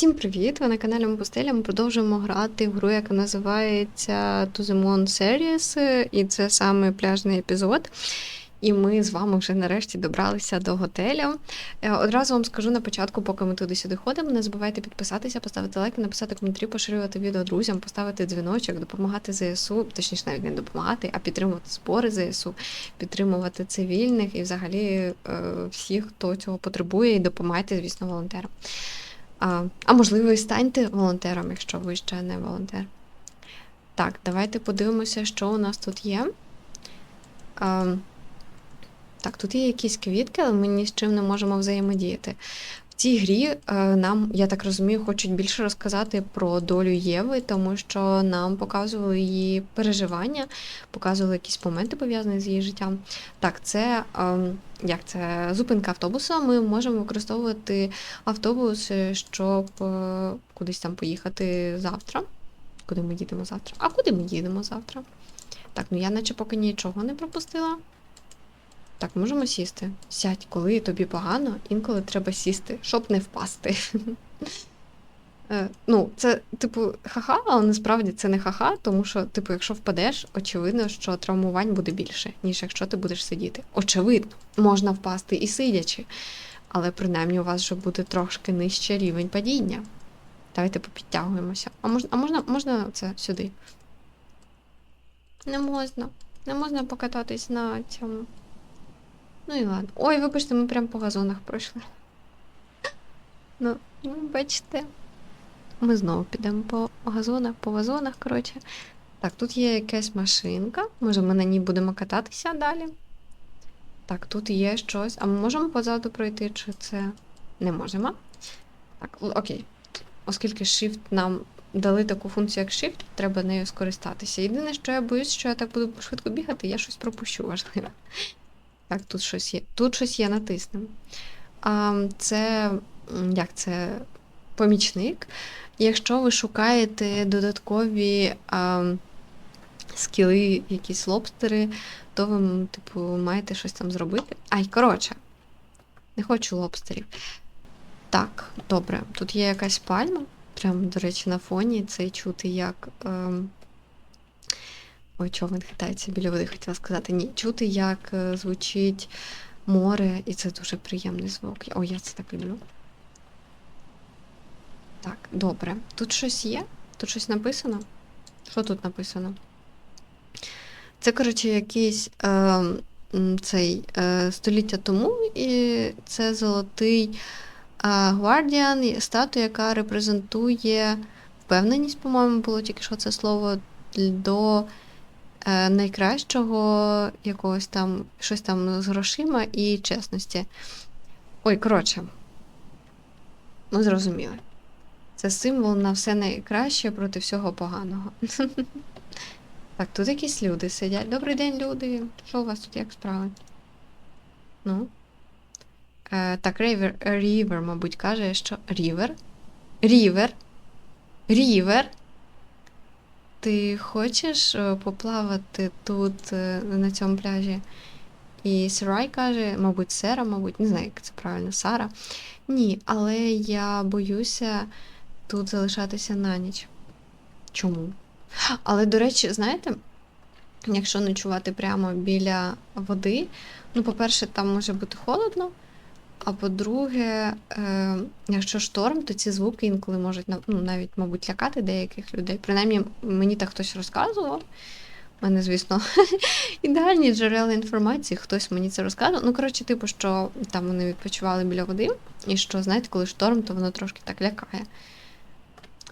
Всім привіт! Ви на каналі Мопустеля. Ми продовжуємо грати в гру, яка називається To the Moon Series, і це саме пляжний епізод. І ми з вами вже нарешті добралися до готелю. Е, Одразу вам скажу на початку, поки ми туди-сюди ходимо. Не забувайте підписатися, поставити лайки, написати коментарі, поширювати відео друзям, поставити дзвіночок, допомагати ЗСУ, точніше навіть не допомагати, а підтримувати збори ЗСУ, підтримувати цивільних і взагалі е, всіх, хто цього потребує, і допомагайте, звісно, волонтерам. А, а можливо, і станьте волонтером, якщо ви ще не волонтер. Так, давайте подивимося, що у нас тут є. А, так, тут є якісь квітки, але ми ні з чим не можемо взаємодіяти. В цій грі е, нам, я так розумію, хочуть більше розказати про долю Єви, тому що нам показували її переживання, показували якісь моменти пов'язані з її життям. Так, це ем, як це зупинка автобуса. Ми можемо використовувати автобус, е, щоб е, кудись там поїхати завтра. Куди ми їдемо завтра? А куди ми їдемо завтра? Так, ну я наче поки нічого не пропустила. Так, можемо сісти. Сядь, коли тобі погано, інколи треба сісти, щоб не впасти. Е, Ну, це, типу, ха-ха, але насправді це не ха-ха, тому що, типу, якщо впадеш, очевидно, що травмувань буде більше, ніж якщо ти будеш сидіти. Очевидно, можна впасти і сидячи, але принаймні у вас вже буде трошки нижче рівень падіння. Давайте попідтягуємося. А можна, а можна, можна це сюди? Не можна. Не можна покататись на цьому. Ну і ладно. Ой, вибачте, ми прям по газонах пройшли. Ну, бачите. Ми знову підемо по газонах, по вазонах, коротше. Так, тут є якась машинка. Може, ми на ній будемо кататися далі. Так, тут є щось. А ми можемо позаду пройти, чи це не можемо? Так, окей. Оскільки Shift нам дали таку функцію, як Shift, треба нею скористатися. Єдине, що я боюсь, що я так буду швидко бігати, я щось пропущу важливе. Так, тут щось є. Тут щось є, натиснемо. Це як це помічник. Якщо ви шукаєте додаткові а, скіли, якісь лобстери, то ви, типу, маєте щось там зробити. Ай, коротше, не хочу лобстерів. Так, добре. Тут є якась пальма. Прям, до речі, на фоні це чути як. Ем... Ой, чого він хитається біля води, хотіла сказати. Ні, чути, як е, звучить море, і це дуже приємний звук. Ой, я це так люблю. Так, добре. Тут щось є? Тут щось написано? Що тут написано? Це, коротше, якийсь е, цей е, століття тому, і це золотий е, гвардіан, статуя, яка репрезентує впевненість, по-моєму, було тільки що це слово до е, найкращого якогось там, щось там з грошима і чесності. Ой, коротше, ми зрозуміли. Це символ на все найкраще проти всього поганого. Так, тут якісь люди сидять. Добрий день, люди. Що у вас тут як справи? Ну. Е, так, Рівер, Рівер, мабуть, каже, що. Рівер? Рівер? Рівер? Ти хочеш е, поплавати тут, е, на цьому пляжі? І Сарай каже, мабуть, Сера, мабуть, не знаю, як це правильно, Сара. Ні, але я боюся тут залишатися на ніч. Чому? Але, до речі, знаєте, якщо ночувати прямо біля води, ну, по-перше, там може бути холодно. А по-друге, е, якщо шторм, то ці звуки інколи можуть ну, навіть, мабуть, лякати деяких людей. Принаймні, мені так хтось розказував. У мене, звісно, ідеальні джерела інформації, хтось мені це розказував. Ну, коротше, типу, що там вони відпочивали біля води, і що, знаєте, коли шторм, то воно трошки так лякає.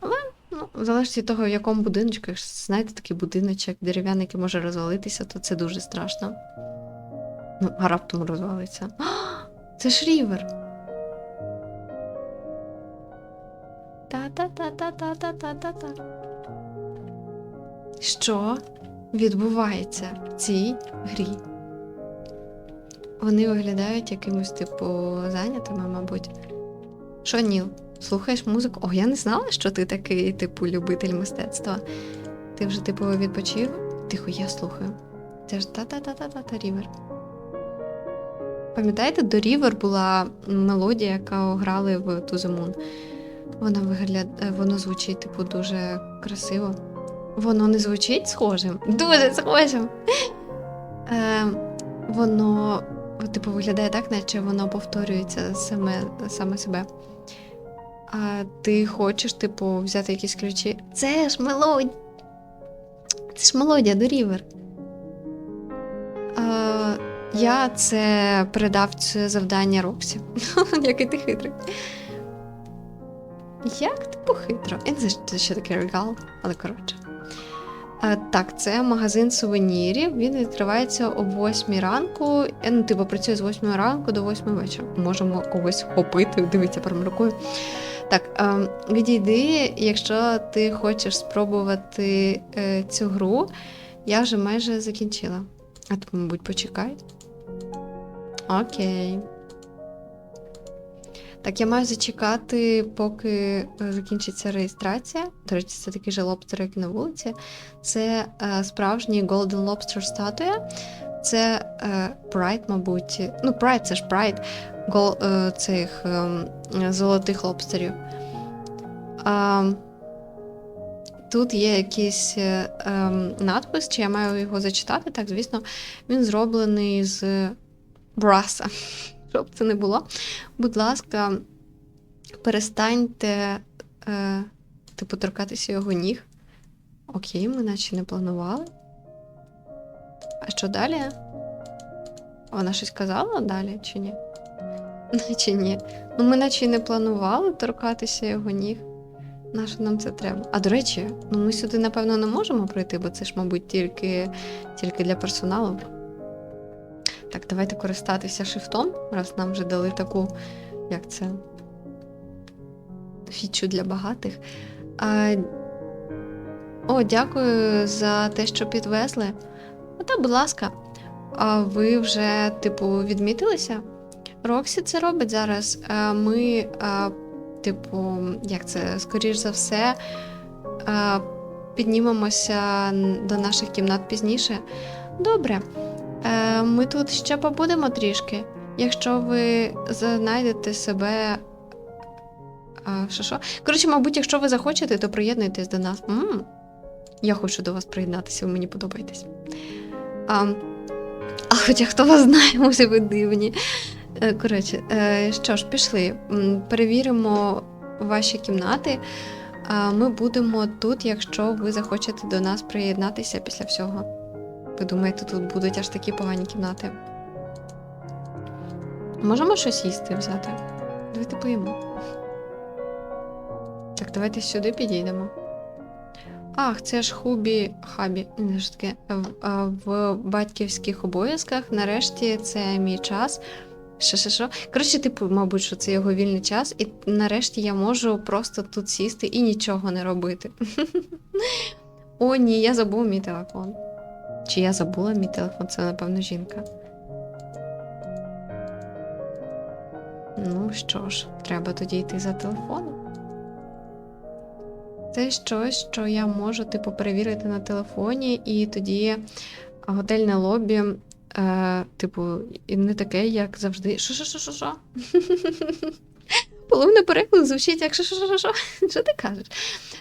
Але, ну, в залежності від того, в якому будиночку, якщо знаєте, такий будиночок дерев'яний, який може розвалитися, то це дуже страшно. Ну, а раптом розвалиться. Це ж рівер. Та-та-та-та-та-та-та-та. Що відбувається в цій грі? Вони виглядають якимось, типу, зайнятими, мабуть. Що, Ніл, слухаєш музику? О, я не знала, що ти такий, типу, любитель мистецтва. Ти вже, типу, відпочив? Тихо, я слухаю. Це ж та-та-та-та-та рівер. Пам'ятаєте, до Рівер була мелодія, яка грали в To Moon? Воно виглядає, воно звучить, типу, дуже красиво. Воно не звучить схожим. Дуже схожим. Е, воно, типу, виглядає так, наче воно повторюється саме, саме себе. А ти хочеш, типу, взяти якісь ключі. Це ж мелодія. Це ж мелодія до Рівер. Я це передав це завдання Роксі. Який ти хитрий. Як типу хитро? Я не знаю, що- що таке регал, але коротше. А, так, це магазин сувенірів. Він відкривається о 8 ранку. Е, Ну, типу, працює з 8 ранку до 8 вечора. Можемо когось хопити, дивіться прям рукою. Так, відійди, якщо ти хочеш спробувати е, цю гру, я вже майже закінчила. А ти, мабуть, почекай. Окей. Так, я маю зачекати, поки е, закінчиться реєстрація. До речі, це такий же лобстер, як на вулиці. Це е, справжній Golden Lobster статуя. Це е, Pride, мабуть. Ну, Pride це ж Pride гол, е, цих е, золотих лобстерів. А, тут є якийсь е, ем, надпис, чи я маю його зачитати. Так, звісно, він зроблений з браса. Щоб це не було. Будь ласка, перестаньте, е, типу, торкатися його ніг. Окей, ми наче не планували. А що далі? Вона щось казала далі чи ні? Наче ні. Ну, ми наче й не планували торкатися його ніг. Нащо нам це треба? А до речі, ну ми сюди, напевно, не можемо пройти, бо це ж, мабуть, тільки, тільки для персоналу. Так, давайте користатися шифтом, раз нам вже дали таку, як це, фічу для багатих. А, о, дякую за те, що підвезли. Ну, та, будь ласка, а ви вже, типу, відмітилися? Роксі це робить зараз. Е, Ми, е, типу, як це, скоріш за все, е, піднімемося до наших кімнат пізніше. Добре. Ми тут ще побудемо трішки. Якщо ви знайдете себе. Що що? Коротше, мабуть, якщо ви захочете, то приєднуйтесь до нас. м Я хочу до вас приєднатися, ви мені подобаєтесь. А, а хоча хто вас знає, може ви дивні. Е, Коротше, е, що ж, пішли. Перевіримо ваші кімнати. Ми будемо тут, якщо ви захочете до нас приєднатися після всього. Ви думаєте, тут будуть аж такі погані кімнати? Можемо щось їсти взяти? Давайте поїмо. Так, давайте сюди підійдемо. Ах, це ж хубі хабі. Не що таке. В, в батьківських обов'язках. Нарешті це мій час. Що, що, що? Коротше, типу, мабуть, що це його вільний час, і нарешті я можу просто тут сісти і нічого не робити. О, ні, я забув мій телефон. Чи я забула мій телефон? Це, напевно, жінка. Ну що ж, треба тоді йти за телефоном. Це щось, що я можу, типу, перевірити на телефоні, і тоді готельне лобі, е, типу, і не таке, як завжди. Що, що, що, що, що? Половина перекладу звучить як що, що, що, що? Що ти кажеш?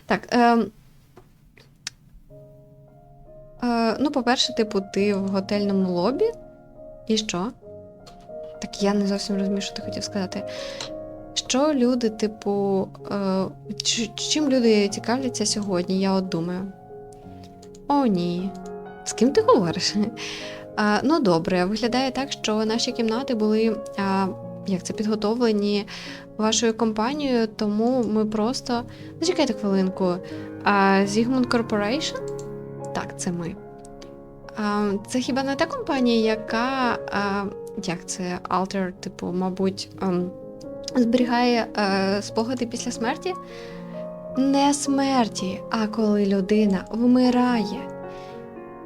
Так. Е, Е, ну, по-перше, типу, ти в готельному лобі. І що? Так я не зовсім розумію, що ти хотів сказати. Що люди, типу, е, чим люди цікавляться сьогодні, я от думаю. О, ні. З ким ти говориш? Ну, добре, виглядає так, що наші кімнати були як це, підготовлені вашою компанією, тому ми просто. Зачекайте хвилинку. А, Zigmund Corporation? Так, це ми. Це хіба не та компанія, яка. Як це, Alter, типу, мабуть, ем, зберігає е, спогади після смерті? Не смерті, а коли людина вмирає.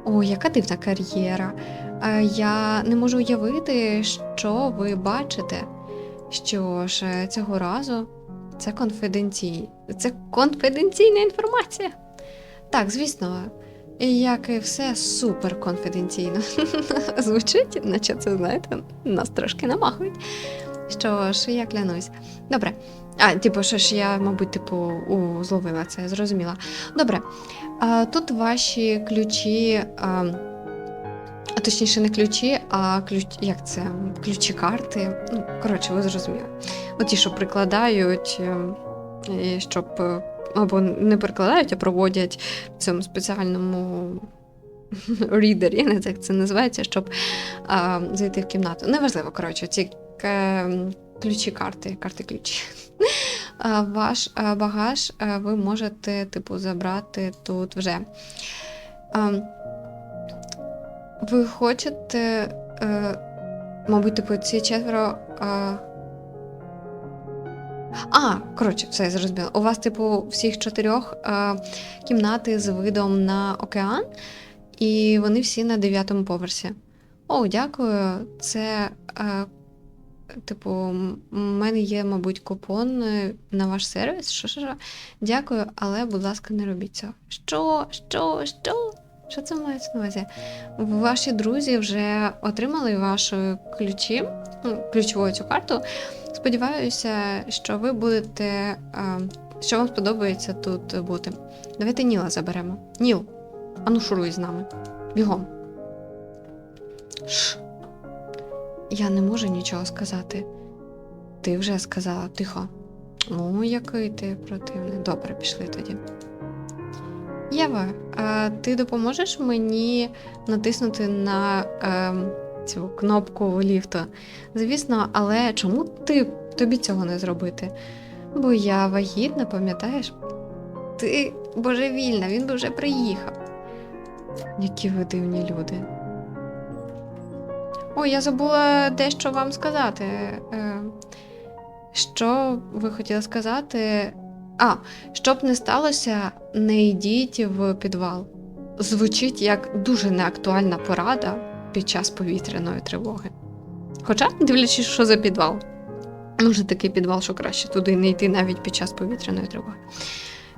О, яка дивна кар'єра. Е, я не можу уявити, що ви бачите. Що ж, е, цього разу це конфіденцій... Це конфіденційна інформація. Так, звісно, як і все супер конфіденційно. Звучить, наче це, знаєте, нас трошки намахують. Що ж, я клянусь. Добре, А, типу, що ж я, мабуть, типу, у, зловила це, зрозуміла. Добре. А, тут ваші ключі. А, точніше, не ключі, а ключ, як це? Ключі карти. Ну, коротше, ви зрозуміли. От ті, що прикладають, е, і щоб. е, Або не прикладають, а проводять в цьому спеціальному рідері, не знаю, як це називається, щоб а, зайти в кімнату. Неважливо, коротше, ці е, ключі карти, карти ключі. Ваш багаж ви можете, типу, забрати тут вже. Ви хочете, е, мабуть, типу, ці четверо. А, коротше, все я зрозуміла. У вас, типу, всіх чотирьох а, кімнати з видом на океан, і вони всі на дев'ятому поверсі. О, дякую. Це, е, типу, у мене є, мабуть, купон е, на ваш сервіс. Що, що? Дякую, але, будь ласка, не робіть цього. Що, що, що? Що це мається на увазі? Ваші друзі вже отримали ваші ключі, ну, ключову цю карту. Сподіваюся, що ви будете, е, що вам сподобається тут бути. Давайте Ніла заберемо. Ніл, ану шуруй з нами. Бігом. Ш. Я не можу нічого сказати. Ти вже сказала, тихо. О, який ти противний. Добре, пішли тоді. Єва, а ти допоможеш мені натиснути на ем, цю кнопку ліфту? Звісно, але чому ти тобі цього не зробити? Бо я вагітна, пам'ятаєш? Ти божевільна, він би вже приїхав. Які ви дивні люди. Ой, я забула дещо вам сказати. Е, Що ви хотіли сказати? А, щоб не сталося, не йдіть в підвал. Звучить як дуже неактуальна порада під час повітряної тривоги. Хоча, дивлячись, що за підвал. Може, такий підвал, що краще туди не йти навіть під час повітряної тривоги.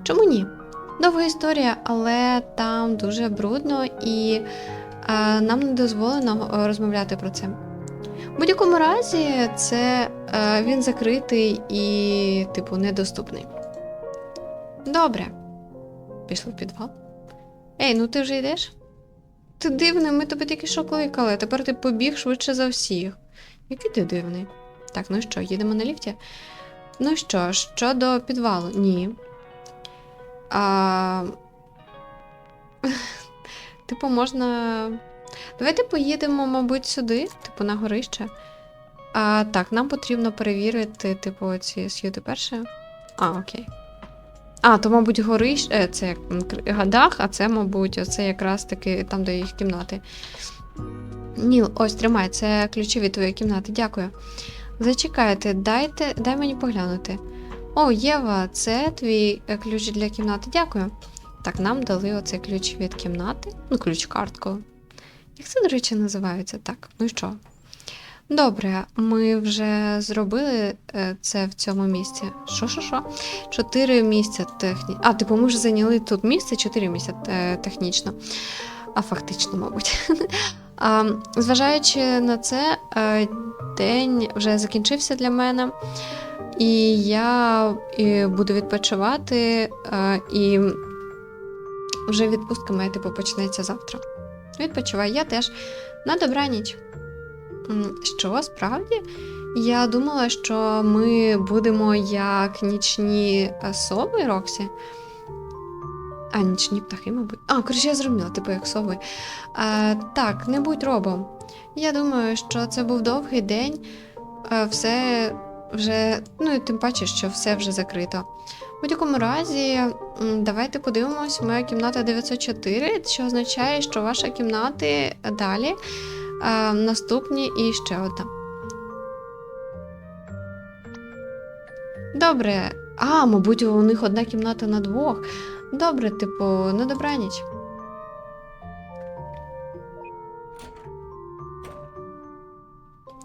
Чому ні? Довга історія, але там дуже брудно і нам не дозволено е, розмовляти про це. В будь-якому разі, це е, він закритий і, типу, недоступний. Добре. Пішли в підвал. Ей, ну ти вже йдеш? Ти дивний, ми тебе тільки що кликали, тепер ти побіг швидше за всіх. Який ти дивний. Так, ну що, їдемо на ліфті? Ну що, щодо підвалу? Ні. А... типу, можна. Давайте поїдемо, мабуть, сюди, типу, на горище. А, так, нам потрібно перевірити, типу, ці сюди перше. А, окей. А, то, мабуть, горище, це як м, кр- дах, а це, мабуть, оце якраз таки там, де їх кімнати. Ніл, ось тримай, це ключі від твоєї кімнати. Дякую. Зачекайте, дайте, дай мені поглянути. О, Єва, це твій е, ключ для кімнати. Дякую. Так, нам дали оцей ключ від кімнати. Ну, ключ-картку. Як це, до речі, називається? Так, ну і що? Добре, ми вже зробили е, це в цьому місці. Що, що, що? Чотири місця техні... А, типу, ми вже зайняли тут місце, чотири місця е, технічно. А фактично, мабуть. Зважаючи на це, е, день вже закінчився для мене. І я буду відпочивати, і вже відпустка моя типу почнеться завтра. Відпочивай, я теж. На добраніч. Що, справді? Я думала, що ми будемо як нічні сови Роксі. А, нічні птахи, мабуть. А, коротше, я зрозуміла, типу, як сови. А, так, не будь робом. Я думаю, що це був довгий день. Е, Все вже, ну і тим паче, що все вже закрито. Будь-якому разі, давайте подивимось, моя кімната 904, що означає, що ваша кімнати далі наступні і ще одна. Добре. А, мабуть, у них одна кімната на двох. Добре, типу, на добраніч.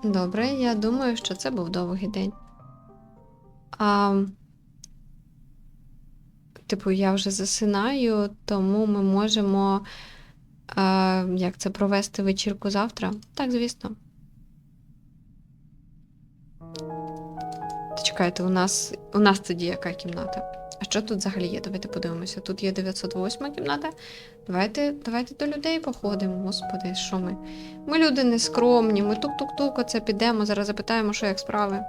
Добре, я думаю, що це був довгий день. А, типу, я вже засинаю, тому ми можемо а, як це провести вечірку завтра? Так, звісно. Чекайте, у нас у нас тоді яка кімната? А що тут взагалі є? Давайте подивимося. Тут є 908 кімната. Давайте, давайте до людей походимо, господи, що ми? Ми люди нескромні, ми тук-тук-тук, оце підемо, зараз запитаємо, що як справи.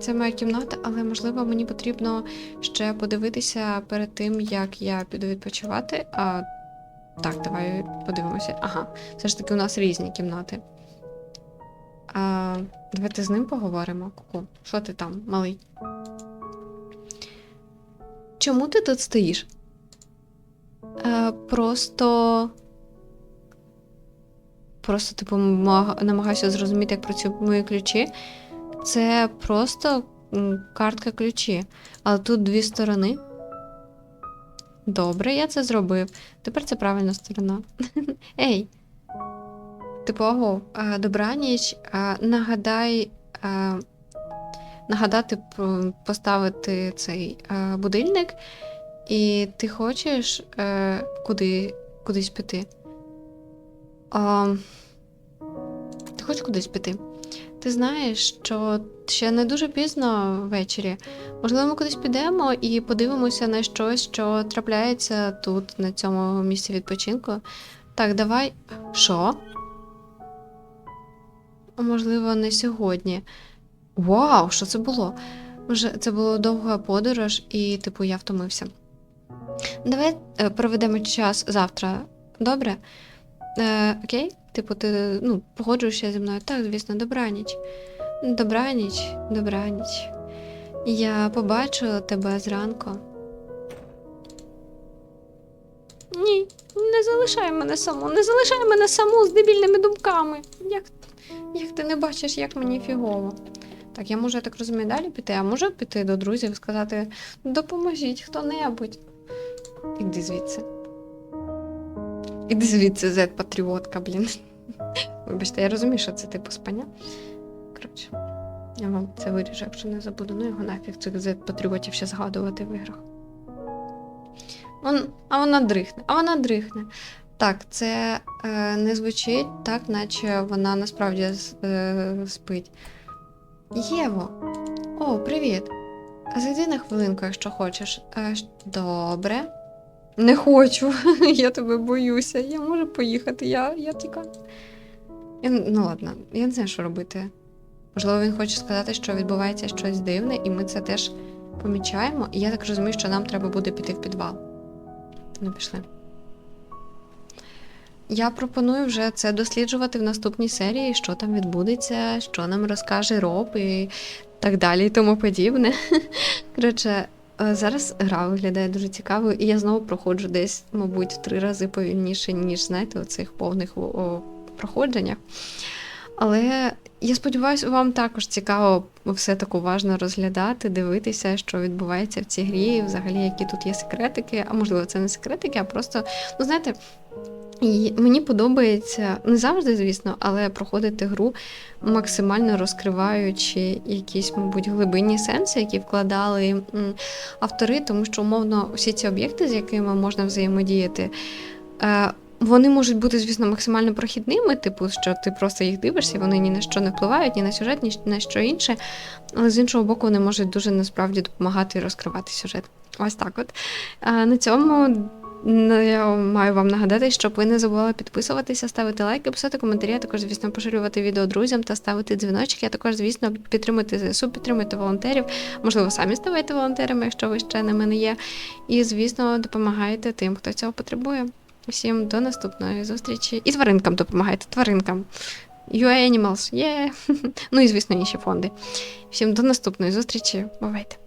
Це моя кімната, але можливо мені потрібно ще подивитися перед тим, як я піду відпочивати. А так, давай подивимося. Ага, все ж таки у нас різні кімнати. А, давайте з ним поговоримо. Ку-ку. Що ти там, малий? Чому ти тут стоїш? Е, просто. Просто, типу, намагаюся зрозуміти, як працюють мої ключі. Це просто картка ключі. Але тут дві сторони. Добре, я це зробив. Тепер це правильна сторона. Ей. Ого, а, добраніч. Нагадай. Нагадати поставити цей будильник, і ти хочеш е, куди, кудись піти. Ти хочеш кудись піти? Ти знаєш, що ще не дуже пізно ввечері. Можливо, ми кудись підемо і подивимося на щось, що трапляється тут, на цьому місці відпочинку. Так, давай. Що? Можливо, не сьогодні. Вау, що це було? Може, це була довга подорож, і, типу, я втомився. Давай е, проведемо час завтра. Добре? Е, окей? Типу, ти ну, погоджуєшся зі мною? Так, звісно, добраніч. Добраніч, добраніч. Я побачу тебе зранку. Ні, не залишай мене саму, не залишай мене саму з дебільними думками. Як, як ти не бачиш, як мені фігово. Так, я можу, я так розумію, далі піти, а можу піти до друзів і сказати: допоможіть хто-небудь. Іди звідси. Іди звідси, зет патріотка, блін. Вибачте, я розумію, що це типу спання. Коротше, я вам це виріжу, якщо не забуду. Ну його нафіг цих зет патріотів ще згадувати в іграх. Он, а вона дрихне, а вона дрихне. Так, це е, не звучить так, наче вона насправді е, спить. Єво, о, привіт. Зайди на хвилинку, якщо хочеш. Е, добре. Не хочу, я тебе боюся. Я можу поїхати, я, я тікаю. Я, ну ладно, я не знаю, що робити. Можливо, він хоче сказати, що відбувається щось дивне, і ми це теж помічаємо. І я так розумію, що нам треба буде піти в підвал. Ну, пішли. Я пропоную вже це досліджувати в наступній серії, що там відбудеться, що нам розкаже Роб і так далі, і тому подібне. Коротше, зараз гра виглядає дуже цікавою, і я знову проходжу десь, мабуть, в три рази повільніше, ніж, знаєте, у цих повних проходженнях. Але я сподіваюся, вам також цікаво все так уважно розглядати, дивитися, що відбувається в цій грі, і взагалі, які тут є секретики, а можливо, це не секретики, а просто, ну знаєте. І мені подобається не завжди, звісно, але проходити гру максимально розкриваючи якісь, мабуть, глибинні сенси, які вкладали автори, тому що умовно всі ці об'єкти, з якими можна взаємодіяти, е, вони можуть бути, звісно, максимально прохідними, типу, що ти просто їх дивишся, вони ні на що не впливають, ні на сюжет, ні на що інше. Але з іншого боку, вони можуть дуже насправді допомагати розкривати сюжет. Ось так от. Е, На цьому Ну, я маю вам нагадати, щоб ви не забували підписуватися, ставити лайки, писати коментарі, а також, звісно, поширювати відео друзям та ставити дзвіночки. А також, звісно, підтримуйте ЗСУ, підтримуйте волонтерів. Можливо, самі ставайте волонтерами, якщо ви ще не мене є. І, звісно, допомагайте тим, хто цього потребує. Всім до наступної зустрічі. І тваринкам допомагайте, тваринкам. UA Animals, є. ну і звісно, інші фонди. Всім до наступної зустрічі. Бувайте!